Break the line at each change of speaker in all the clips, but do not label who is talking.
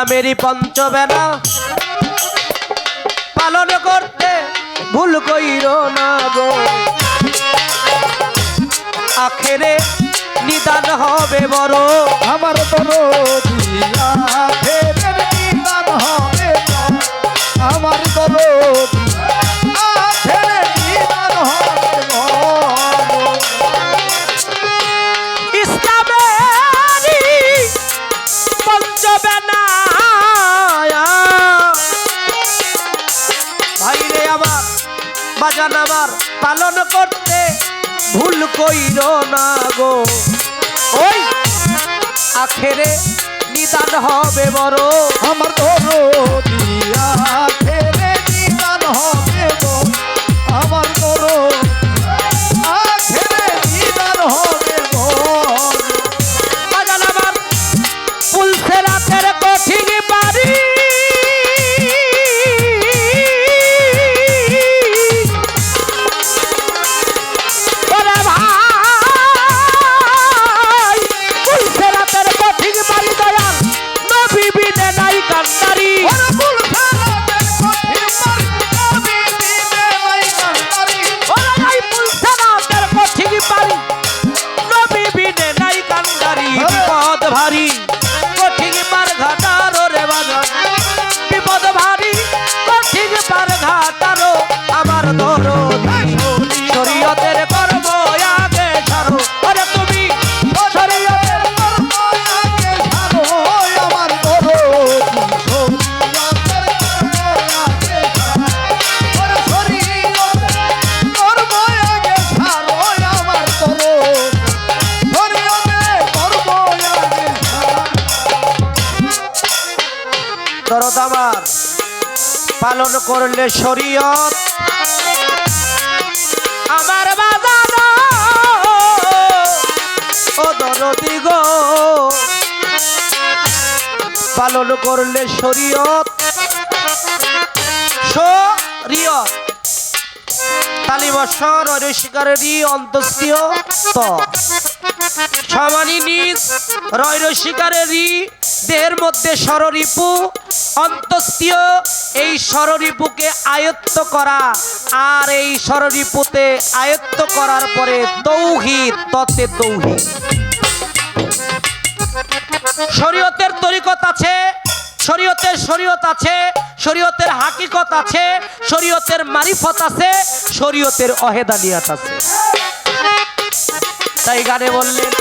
ইসলামেরই পঞ্চবেলা। পালন করতে ভুল কইর না গো। আখেরে নিদান হবে বড়।
আমার বড়। দিয়া। আমার দরদিয়া
ভুল কইর না গো ওই আখেরে নিদান হবে বড়
আমার ধরো দিয়া আখেরে নিদান হবে গো।
আমার পালন করলে শরীয়ত। আমার বাজানো ও দরদি গো। পালন করলে শরীয়ত। শরীয়ত। তালিবসর ঐরশিকারেরই অন্তস্তীয় ত সমানি নিজ রয় শিকারেরই, দেহের মধ্যে এই আয়ত্ত করা, আর এই আয়ত্ত করার পরে ততে শরীয়তের তরিকত আছে, শরীয়তের শরীয়ত আছে, শরীয়তের হাকিকত আছে, শরীয়তের মারিফত আছে, শরীয়তের অহেদানিয়াত আছে। তাই গানে বললেন,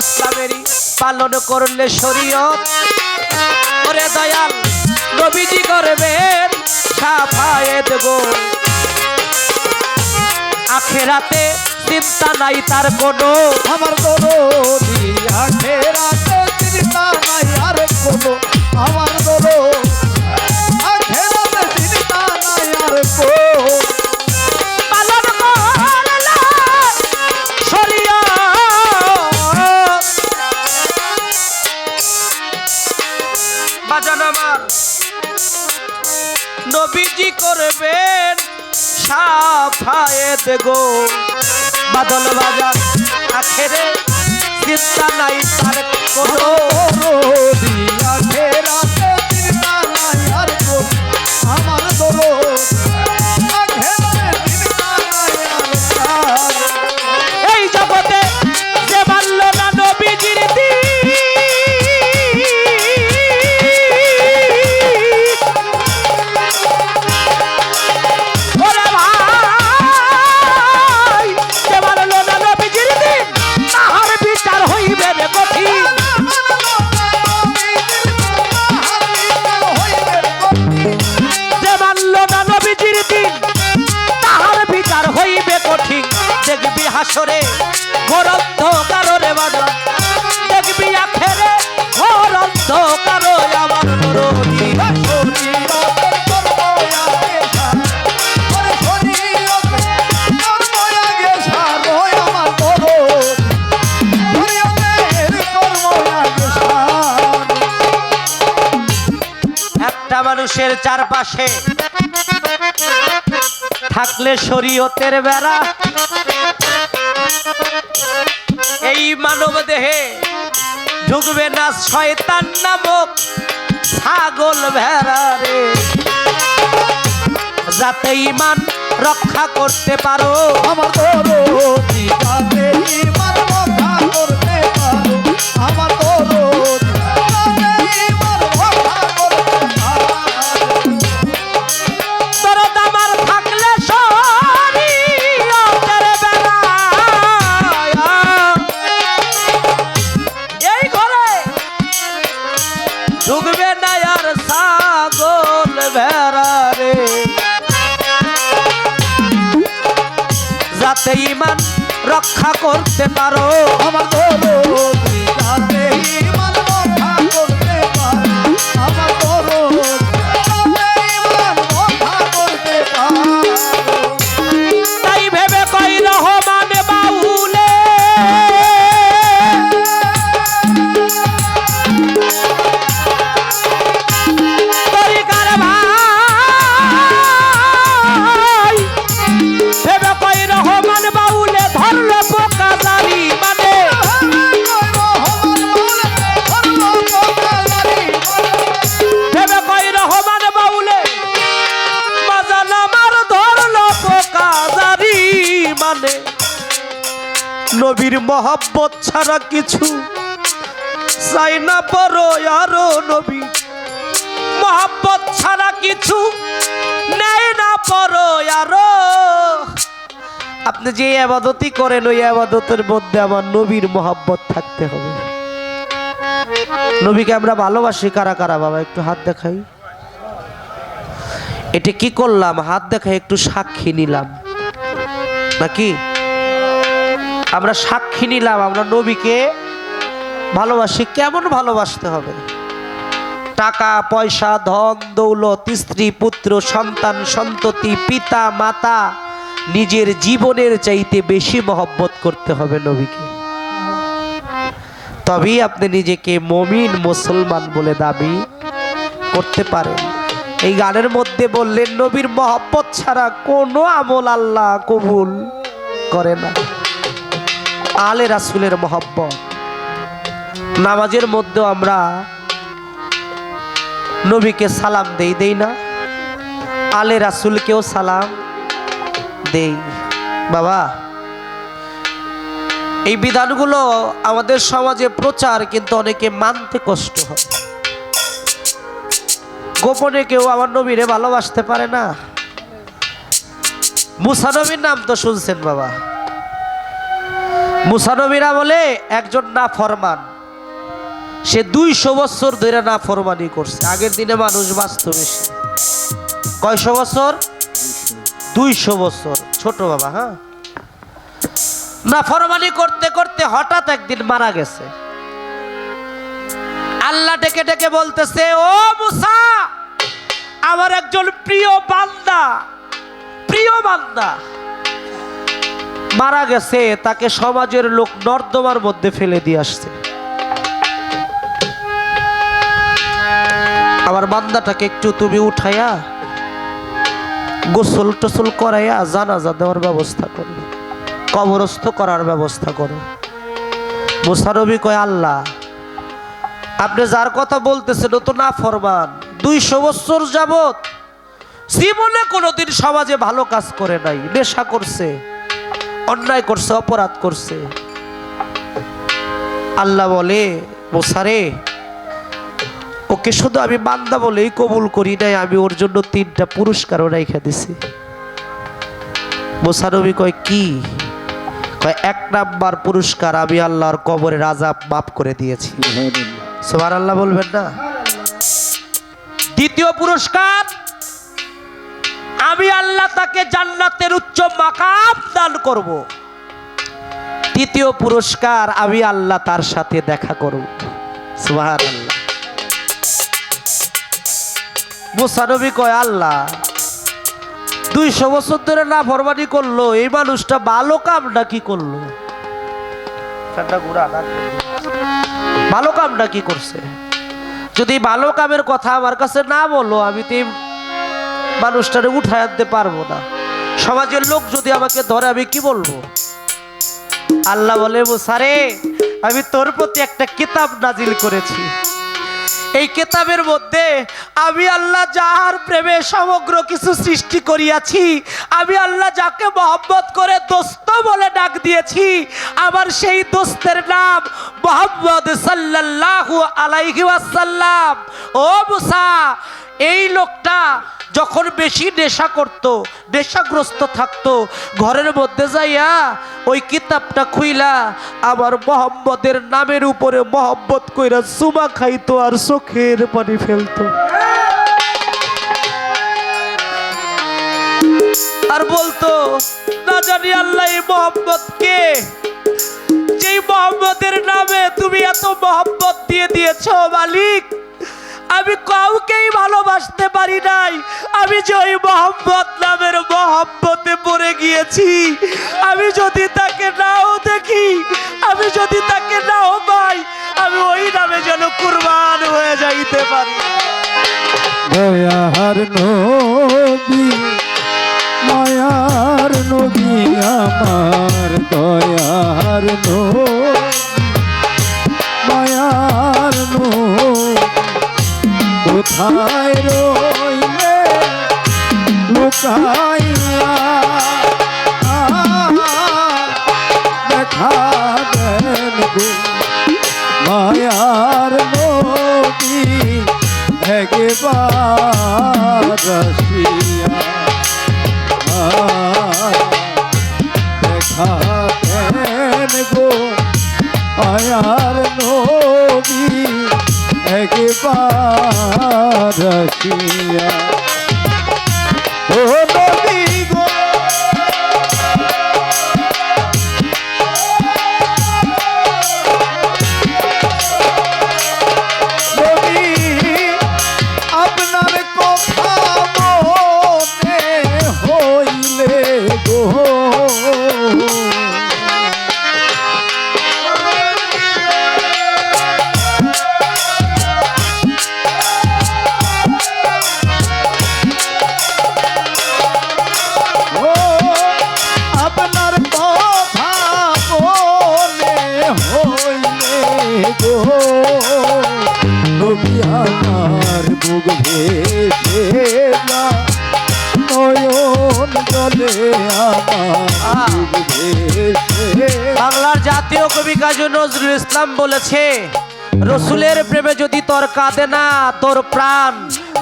ইসলামেরই পালন করলে শরীয়ত। ওরে দয়াল, নবীজি করবেন সাফায়েত গো। আখেরাতে চিন্তা নাই তার কোনো।
আমার দরদি
বাদল বাজা আখেরে চিন্তা নাই তার কোনো হাসরে ঘোর অন্ধকার রে বাজান দেখবি আখেরে ঘোর অন্ধকার আমার
সার।
একটা মানুষের চারপাশে থাকলে শরীয়তের বেড়া এই মানব দেহে ঢুকবে না শয়তান নামক ছাগল ভেড়া রে। যাতে ইমান রক্ষা করতে পারো।
আমার ইমান রক্ষা করতে পারো। আমার
ছাড়া কিছু চাই না বড় আরও নবী। মহব্বত ছাড়া কিছু নেই না বড় আরও। আপনি যে আবাদতই করেন, ওই আবাদতের মধ্যে আমার নবীর মহব্বত থাকতে হবে। নবীকে আমরা ভালোবাসি কারা কারা, বাবা, একটু হাত দেখাই। এটা কি করলাম? হাত দেখাই, একটু সাক্ষী নিলাম। নাকি? আমরা সাক্ষী নিলাম, আমরা নবীকে ভালোবাসি, কেমন ভালোবাসতে হবে? টাকা, পয়সা, ধন, দৌলত, স্ত্রী, পুত্র, সন্তান, সন্ততি, পিতা, মাতা, নিজের জীবনের চাইতে বেশি মহব্বত করতে হবে নবীকে। তবেই আপনি নিজেকে মমিন মুসলমান বলে দাবি করতে পারেন। এই গানের মধ্যে বললেন, নবীর মহব্বত ছাড়া কোনো আমল আল্লাহ কবুল করে না। আলে রাসুলের মহব্বত। নামাজের মধ্যে আমরা নবীকে সালাম দেই দেই না? আলে রাসুলকেও সালাম দেই। বাবা, এই বিধানগুলো আমাদের সমাজে প্রচার কিন্তু অনেকে মানতে কষ্ট হয়। গোপনে কেউ আমার নবীরে ভালোবাসতে পারে না। মুসানবীর নাম তো শুনছেন বাবা। মুসানবীরা বলে, একজন না ফরমান সে দুইশো বছর ধরে না ফরমানি করছে। আগের দিনে মানুষ বাঁচত বেশি। কয়শো বছর? দুইশো বছর। ছোট বাবা হ্যাঁ? না ফরমানি করতে করতে হঠাৎ একদিন মারা গেছে। আল্লাহ ডেকে ডেকে বলতেছে, ও মুসা, আমার একজন প্রিয় বান্দা প্রিয় বান্দা। মারা গেছে, তাকে সমাজের লোক নর্দমার মধ্যে ফেলে দিয়ে আসছে। আমার বান্দাটাকে একটু তুমি উঠাইয়া গোসল টোসল করাইয়া জানাজা দেওয়ার ব্যবস্থা করো। কবরস্থ করার ব্যবস্থা করো। মুসারবি কয়, আল্লাহ, আপনি যার কথা বলতেছেন ও তো না ফরমান দুইশো বছর যাবত জীবনে কোনোদিন সমাজে ভালো কাজ করে নাই, নেশা করছে। অন্যায় করছে অপরাধ করছে। আল্লাহ বলে মোসারে ওকে শুধু আমি বান্দা বলেই কবুল করি নাই আমি ওর জন্য তিনটা পুরস্কারও রেখে দিছি। মোসানবী কয় কি? কয় এক নাম্বার পুরস্কার আমি আল্লাহর কবরে আজাব মাফ করে দিয়েছি। সোমার আল্লাহ বলবেন না? দ্বিতীয় পুরস্কার আমি আল্লাহ তাকে জান্নাতের উচ্চ মাকাম দান করব। তৃতীয় পুরস্কার আমি আল্লাহ তার সাথে দেখা করব সুবহানাল্লাহ। মুসানবী কয়, আল্লাহ, দুইশো বছর ধরে না ফরমানি করল, এই মানুষটা ভালো কামটা কি করল? ভালো কামটা কি করছে? যদি ভালো কামের কথা আমার কাছে না বলো, আমি তো মানুষটারে উঠায় আনতে পারব না। সমাজের লোক যদি আমাকে ধরে, আমি কি বলব? আল্লাহ বলে মুসারে আমি তোর প্রতি একটা কিতাব নাজিল করেছি। এই কেতাবের মধ্যে আমি আল্লাহ যাহার প্রেমে সমগ্র কিছু সৃষ্টি করিয়াছি, আমি আল্লাহ যাকে মোহাম্মত করে দোস্ত বলে ডাক দিয়েছি, আমার সেই দোস্তের নাম মোহাম্মদ সাল্লাল্লাহু আলাইহি ওয়াসাল্লাম। ও মুসা, এই লোকটা যখন বেশি নেশা করত, নেশাগ্রস্ত থাকতো, ঘরের মধ্যে যাইয়া ওই কিতাবটা খুইলা আমার মোহাম্মদের নামের উপরে মোহাম্মত কইরা সুমা খাইতো আর চোখের পানি ফেলতো। আর বলতো, না জানি আল্লাহ মোহাম্মদ কে? যেই মোহাম্মদের নামে তুমি এত মোহাম্মত দিয়ে দিয়েছ মালিক আমি কাউকেই ভালোবাসতে পারি নাই। আমি যে ওই মোহাম্মদ নামের মোহাম্মতে পড়ে গিয়েছি। আমি যদি তাকে নাও দেখি, আমি যদি তাকে নাও পাই, আমি ওই নামে যেন কুরবান হয়ে যাইতে পারি।
দয়ার নবী, মায়ার আমার, দয়ার নবী। কোথায় রইলে? লুকাইয়া দেখা দেন মায়ার নদী একবার রসিয়া দেখা দেন গো। মায়ার নদী একবার রসিয়া ও
বাংলার জাতীয় কবি কাজী নজরুল ইসলাম বলেছে রসুলের প্রেমে যদি তোর কাঁদে না তোর প্রাণ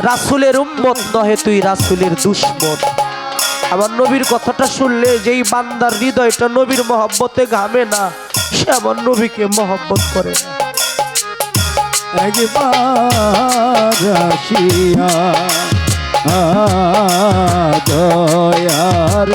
রাসুলের উম্মত নহে তুই রাসুলের দুশ্মন। আমার নবীর কথাটা শুনলে যেই বান্দার হৃদয়টা নবীর মহব্বতে ঘামে না সে আমার নবীকে মহব্বত করে না।
একবার আসিয়া দয়ার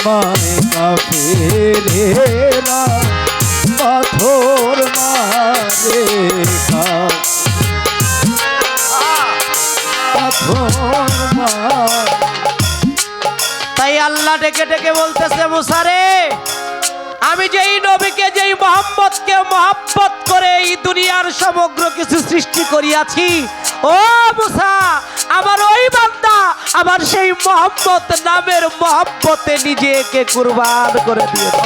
তোমায় কাফেরেরা পাথর মারে পাথর
তাই আল্লাহ ডেকে ডেকে বলতেছে মুসারে আমি যেই নবীকে যেই মোহাম্মদকে মহাব্বত করে এই দুনিয়ার সমগ্র কিছু সৃষ্টি করিয়াছি ও মুসা আমার ওই বান্দা আমার সেই মোহাম্মদ নামের মহব্বতে নিজেকে কুরবান করে দিয়েছে।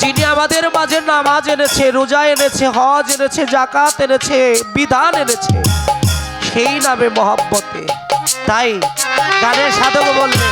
যিনি আমাদের মাঝে নামাজ এনেছে রোজা এনেছে হজ এনেছে জাকাত এনেছে বিধান এনেছে সেই নামে মহব্বতে তাই গানের সাধক বললেন